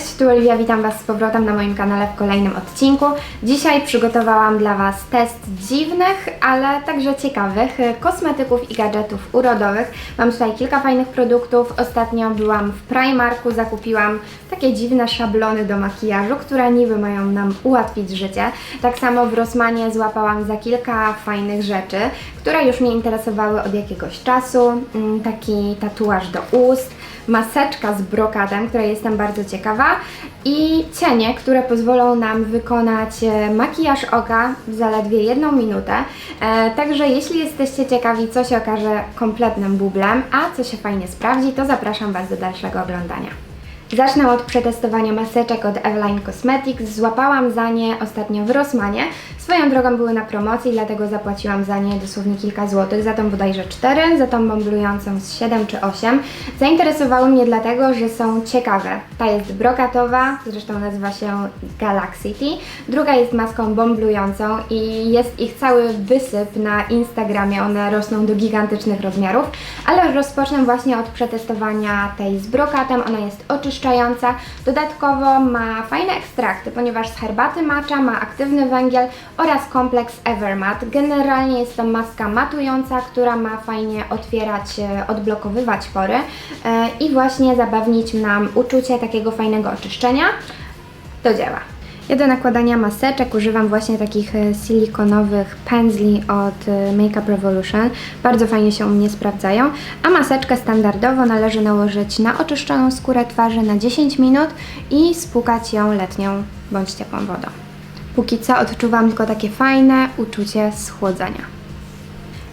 Cześć, tu Oliwia, witam Was z powrotem na moim kanale w kolejnym odcinku. Dzisiaj przygotowałam dla Was test dziwnych, ale także ciekawych kosmetyków i gadżetów urodowych. Mam tutaj kilka fajnych produktów. Ostatnio byłam w Primarku, zakupiłam takie dziwne szablony do makijażu, które niby mają nam ułatwić życie. Tak samo w Rossmanie złapałam za kilka fajnych rzeczy, które już mnie interesowały od jakiegoś czasu. Mm, Taki tatuaż do ust, maseczka z brokatem, której jestem bardzo ciekawa i cienie, które pozwolą nam wykonać e, makijaż oka w zaledwie jedną minutę. E, także jeśli jesteście ciekawi, co się okaże kompletnym bublem, a co się fajnie sprawdzi, to zapraszam Was do dalszego oglądania. Zacznę od przetestowania maseczek od Eveline Cosmetics. Złapałam za nie ostatnio w Rossmanie. Swoją drogą były na promocji, dlatego zapłaciłam za nie dosłownie kilka złotych. Za tą bodajże 4, za tą bomblującą z 7 czy 8. Zainteresowały mnie dlatego, że są ciekawe. Ta jest brokatowa, zresztą nazywa się Galaxity. Druga jest maską bomblującą i jest ich cały wysyp na Instagramie. One rosną do gigantycznych rozmiarów, ale rozpocznę właśnie od przetestowania tej z brokatem. Ona jest oczyszczająca. Dodatkowo ma fajne ekstrakty, ponieważ z herbaty matcha ma aktywny węgiel oraz kompleks Evermat. Generalnie jest to maska matująca, która ma fajnie otwierać, e, odblokowywać pory e, i właśnie zapewnić nam uczucie takiego fajnego oczyszczenia. Do dzieła. Ja do nakładania maseczek używam właśnie takich e, silikonowych pędzli od Makeup Revolution. Bardzo fajnie się u mnie sprawdzają. A maseczkę standardowo należy nałożyć na oczyszczoną skórę twarzy na 10 minut i spłukać ją letnią bądź ciepłą wodą. Póki co odczuwam tylko takie fajne uczucie schłodzenia.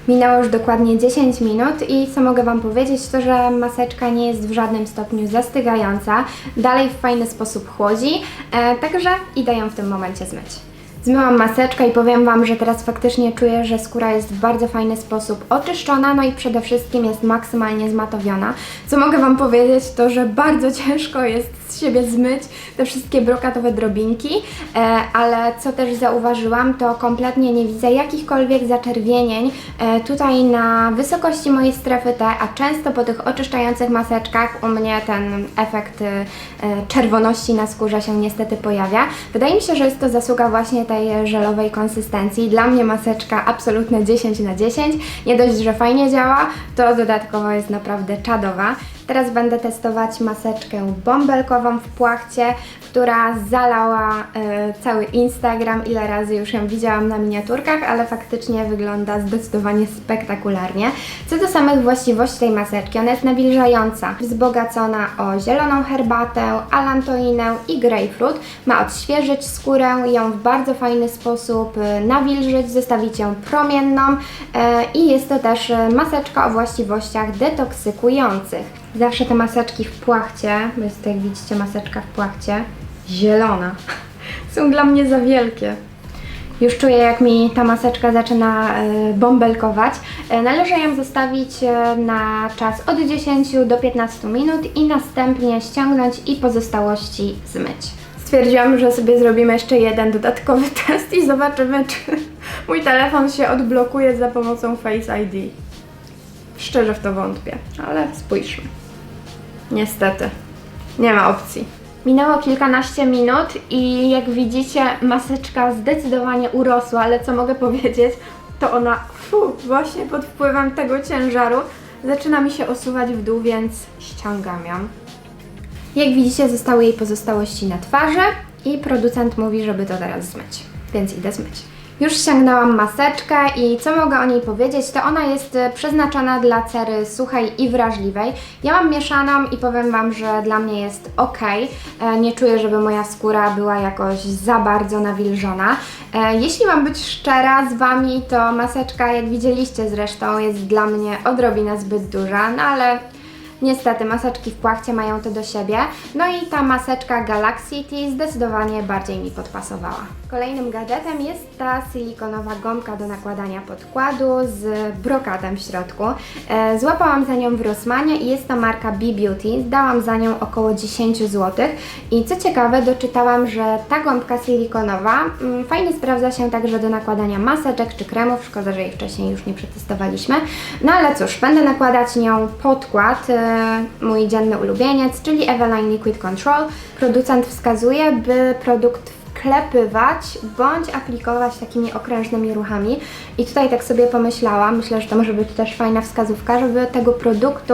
Minęło już dokładnie 10 minut i co mogę Wam powiedzieć, to że maseczka nie jest w żadnym stopniu zastygająca, dalej w fajny sposób chłodzi, e, także idę ją w tym momencie zmyć. Zmyłam maseczkę i powiem Wam, że teraz faktycznie czuję, że skóra jest w bardzo fajny sposób oczyszczona, no i przede wszystkim jest maksymalnie zmatowiona. Co mogę Wam powiedzieć, to że bardzo ciężko jest siebie zmyć te wszystkie brokatowe drobinki, e, ale co też zauważyłam, to kompletnie nie widzę jakichkolwiek zaczerwienień e, tutaj na wysokości mojej strefy T, a często po tych oczyszczających maseczkach u mnie ten efekt e, czerwoności na skórze się niestety pojawia. Wydaje mi się, że jest to zasługa właśnie tej żelowej konsystencji. Dla mnie maseczka absolutne 10 na 10. Nie dość, że fajnie działa, to dodatkowo jest naprawdę czadowa. Teraz będę testować maseczkę bąbelkową w płachcie, która zalała e, cały Instagram. Ile razy już ją widziałam na miniaturkach, ale faktycznie wygląda zdecydowanie spektakularnie. Co do samych właściwości tej maseczki, ona jest nawilżająca, wzbogacona o zieloną herbatę, alantoinę i grapefruit. Ma odświeżyć skórę, ją w bardzo fajny sposób e, nawilżyć, zostawić ją promienną e, i jest to też maseczka o właściwościach detoksykujących. Zawsze te maseczki w płachcie, bo jest to jak widzicie maseczka w płachcie, zielona, są dla mnie za wielkie. Już czuję, jak mi ta maseczka zaczyna e, bąbelkować. E, należy ją zostawić e, na czas od 10 do 15 minut i następnie ściągnąć i pozostałości zmyć. Stwierdziłam, że sobie zrobimy jeszcze jeden dodatkowy test i zobaczymy, czy mój telefon się odblokuje za pomocą Face ID. Szczerze w to wątpię, ale spójrzmy. Niestety, nie ma opcji. Minęło kilkanaście minut i jak widzicie, maseczka zdecydowanie urosła, ale co mogę powiedzieć, to ona, fu, właśnie pod wpływem tego ciężaru zaczyna mi się osuwać w dół, więc ściągam ją. Jak widzicie, zostały jej pozostałości na twarzy i producent mówi, żeby to teraz zmyć, więc idę zmyć. Już ściągnęłam maseczkę i co mogę o niej powiedzieć, to ona jest e, przeznaczona dla cery suchej i wrażliwej. Ja mam mieszaną i powiem Wam, że dla mnie jest ok. E, Nie czuję, żeby moja skóra była jakoś za bardzo nawilżona. E, Jeśli mam być szczera z Wami, to maseczka, jak widzieliście zresztą, jest dla mnie odrobinę zbyt duża, no ale Niestety, maseczki w płachcie mają to do siebie. No i ta maseczka Galaxity zdecydowanie bardziej mi podpasowała. Kolejnym gadżetem jest ta silikonowa gąbka do nakładania podkładu z brokatem w środku. E, Złapałam za nią w Rossmanie i jest to marka B-Beauty. Dałam za nią około 10 zł. I co ciekawe, doczytałam, że ta gąbka silikonowa mm, fajnie sprawdza się także do nakładania maseczek czy kremów. Szkoda, że jej wcześniej już nie przetestowaliśmy. No ale cóż, będę nakładać nią podkład, e, mój dzienny ulubieniec, czyli Eveline Liquid Control. Producent wskazuje, by produkt wklepywać bądź aplikować takimi okrężnymi ruchami. I tutaj tak sobie pomyślałam, myślę, że to może być też fajna wskazówka, żeby tego produktu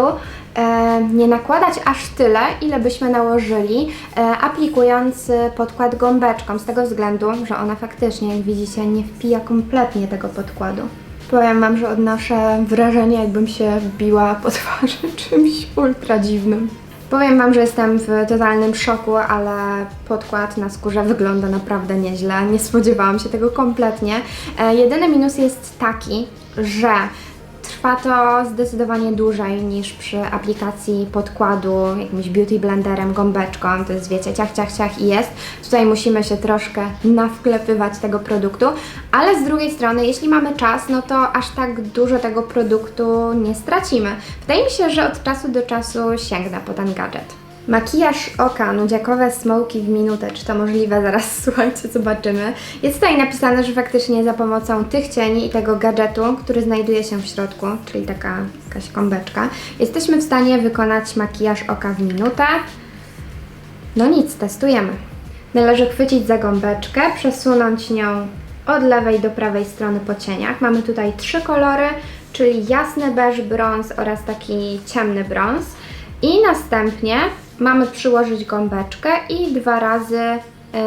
e, nie nakładać aż tyle, ile byśmy nałożyli, e, aplikując e, podkład gąbeczką, z tego względu, że ona faktycznie, jak widzicie, nie wpija kompletnie tego podkładu. Powiem Wam, że odnoszę wrażenie, jakbym się wbiła po twarzy czymś ultra dziwnym. Powiem Wam, że jestem w totalnym szoku, ale podkład na skórze wygląda naprawdę nieźle. Nie spodziewałam się tego kompletnie. E, jedyny minus jest taki, że Trwa to zdecydowanie dłużej niż przy aplikacji podkładu jakimś beauty blenderem, gąbeczką, to jest wiecie, ciach, ciach, ciach i jest. Tutaj musimy się troszkę nawklepywać tego produktu, ale z drugiej strony, jeśli mamy czas, no to aż tak dużo tego produktu nie stracimy. Wydaje mi się, że od czasu do czasu sięgnę po ten gadżet. Makijaż oka, nudziakowe smoki w minutę. Czy to możliwe? Zaraz słuchajcie, zobaczymy. Jest tutaj napisane, że faktycznie za pomocą tych cieni i tego gadżetu, który znajduje się w środku, czyli taka jakaś kąbeczka, jesteśmy w stanie wykonać makijaż oka w minutę. No nic, testujemy. Należy chwycić za gąbeczkę, przesunąć nią od lewej do prawej strony po cieniach. Mamy tutaj trzy kolory, czyli jasny beż, brąz oraz taki ciemny brąz. I następnie mamy przyłożyć gąbeczkę i dwa razy e,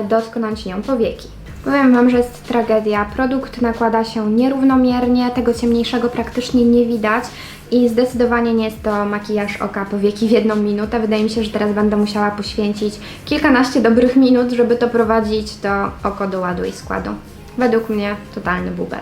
dotknąć nią powieki. Powiem Wam, że jest tragedia. Produkt nakłada się nierównomiernie, tego ciemniejszego praktycznie nie widać i zdecydowanie nie jest to makijaż oka powieki w jedną minutę. Wydaje mi się, że teraz będę musiała poświęcić kilkanaście dobrych minut, żeby to prowadzić to oko do ładu i składu. Według mnie totalny bubel.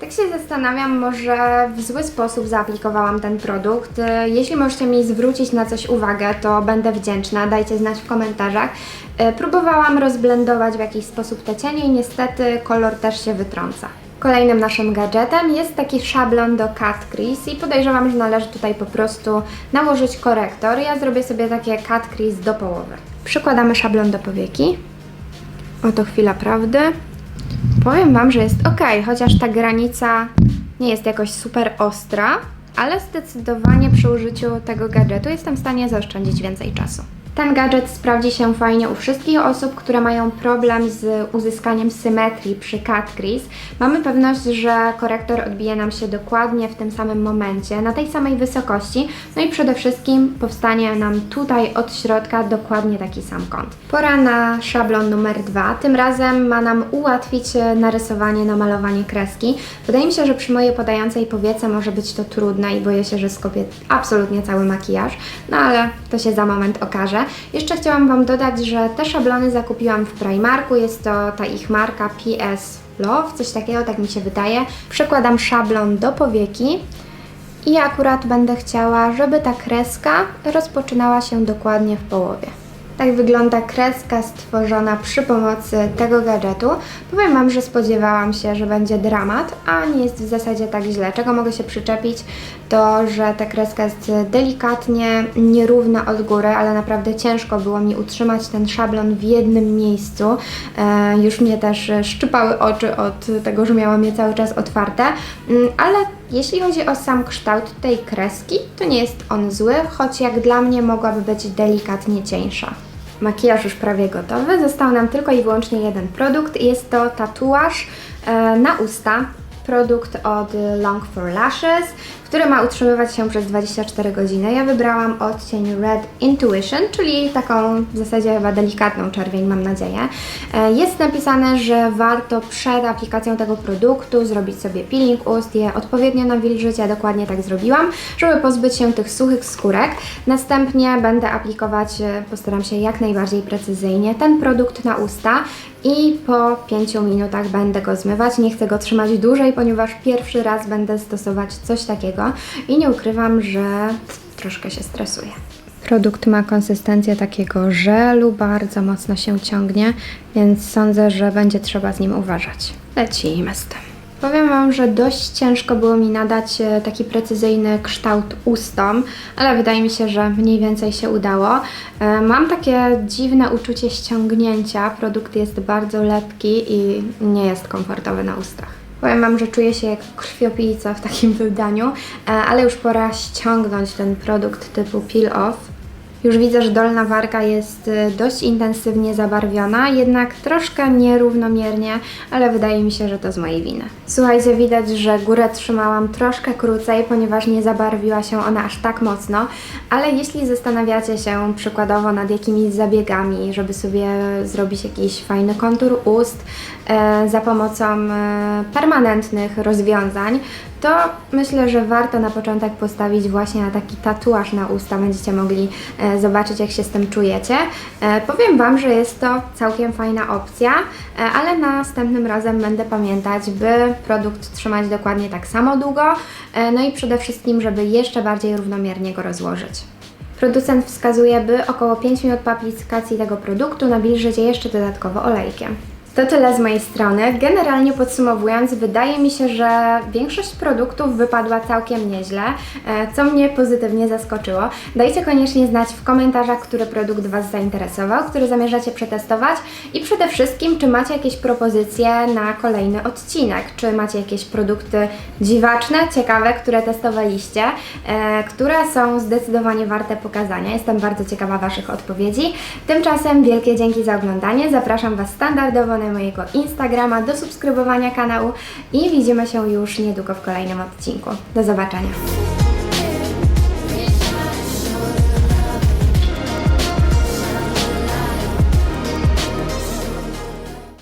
Tak się zastanawiam, może w zły sposób zaaplikowałam ten produkt. E, Jeśli możecie mi zwrócić na coś uwagę, to będę wdzięczna. Dajcie znać w komentarzach. E, Próbowałam rozblendować w jakiś sposób te cienie i niestety kolor też się wytrąca. Kolejnym naszym gadżetem jest taki szablon do cut crease i podejrzewam, że należy tutaj po prostu nałożyć korektor. Ja zrobię sobie takie cut crease do połowy. Przykładamy szablon do powieki. Oto chwila prawdy. Powiem Wam, że jest ok, chociaż ta granica nie jest jakoś super ostra, ale zdecydowanie przy użyciu tego gadżetu jestem w stanie zaoszczędzić więcej czasu. Ten gadżet sprawdzi się fajnie u wszystkich osób, które mają problem z uzyskaniem symetrii przy cut crease. Mamy pewność, że korektor odbije nam się dokładnie w tym samym momencie, na tej samej wysokości, no i przede wszystkim powstanie nam tutaj od środka dokładnie taki sam kąt. Pora na szablon numer dwa. Tym razem ma nam ułatwić e, narysowanie, namalowanie kreski. Wydaje mi się, że przy mojej podającej powiece może być to trudne i boję się, że skopię absolutnie cały makijaż, no ale to się za moment okaże. Jeszcze chciałam Wam dodać, że te szablony zakupiłam w Primarku, jest to ta ich marka PS Love, coś takiego, tak mi się wydaje. Przekładam szablon do powieki i akurat będę chciała, żeby ta kreska rozpoczynała się dokładnie w połowie. Tak wygląda kreska stworzona przy pomocy tego gadżetu. Powiem Wam, że spodziewałam się, że będzie dramat, a nie jest w zasadzie tak źle. Czego mogę się przyczepić, to że ta kreska jest delikatnie nierówna od góry, ale naprawdę ciężko było mi utrzymać ten szablon w jednym miejscu. E, już mnie też szczypały oczy od tego, że miałam je cały czas otwarte, Mm, ale jeśli chodzi o sam kształt tej kreski, to nie jest on zły, choć jak dla mnie mogłaby być delikatnie cieńsza. Makijaż już prawie gotowy, został nam tylko i wyłącznie jeden produkt. Jest to tatuaż e, na usta, produkt od Long for Lashes, który ma utrzymywać się przez 24 godziny. Ja wybrałam odcień Red Intuition, czyli taką w zasadzie chyba delikatną czerwień, mam nadzieję. E, Jest napisane, że warto przed aplikacją tego produktu zrobić sobie peeling ust, je odpowiednio nawilżyć, ja dokładnie tak zrobiłam, żeby pozbyć się tych suchych skórek. Następnie będę aplikować, e, postaram się jak najbardziej precyzyjnie, ten produkt na usta i po 5 minutach będę go zmywać. Nie chcę go trzymać dłużej, ponieważ pierwszy raz będę stosować coś takiego i nie ukrywam, że troszkę się stresuję. Produkt ma konsystencję takiego żelu, bardzo mocno się ciągnie, więc sądzę, że będzie trzeba z nim uważać. Lecimy z tym. Powiem Wam, że dość ciężko było mi nadać e, taki precyzyjny kształt ustom, ale wydaje mi się, że mniej więcej się udało. E, Mam takie dziwne uczucie ściągnięcia. Produkt jest bardzo lepki i nie jest komfortowy na ustach. Powiem Wam, że czuję się jak krwiopijca w takim wydaniu, e, ale już pora ściągnąć ten produkt typu peel off. Już widzę, że dolna warga jest y, dość intensywnie zabarwiona, jednak troszkę nierównomiernie, ale wydaje mi się, że to z mojej winy. Słuchajcie, widać, że górę trzymałam troszkę krócej, ponieważ nie zabarwiła się ona aż tak mocno, ale jeśli zastanawiacie się przykładowo nad jakimiś zabiegami, żeby sobie zrobić jakiś fajny kontur ust e, za pomocą e, permanentnych rozwiązań, to myślę, że warto na początek postawić właśnie na taki tatuaż na usta. Będziecie mogli e, zobaczyć, jak się z tym czujecie. E, powiem Wam, że jest to całkiem fajna opcja, e, ale następnym razem będę pamiętać, by produkt trzymać dokładnie tak samo długo, e, no i przede wszystkim, żeby jeszcze bardziej równomiernie go rozłożyć. Producent wskazuje, by około 5 minut po aplikacji tego produktu nawilżyć je jeszcze dodatkowo olejkiem. To tyle z mojej strony. Generalnie podsumowując, wydaje mi się, że większość produktów wypadła całkiem nieźle, e, co mnie pozytywnie zaskoczyło. Dajcie koniecznie znać w komentarzach, który produkt Was zainteresował, który zamierzacie przetestować i przede wszystkim, czy macie jakieś propozycje na kolejny odcinek, czy macie jakieś produkty dziwaczne, ciekawe, które testowaliście, e, które są zdecydowanie warte pokazania. Jestem bardzo ciekawa Waszych odpowiedzi. Tymczasem wielkie dzięki za oglądanie. Zapraszam Was standardowo na mojego Instagrama do subskrybowania kanału i widzimy się już niedługo w kolejnym odcinku. Do zobaczenia.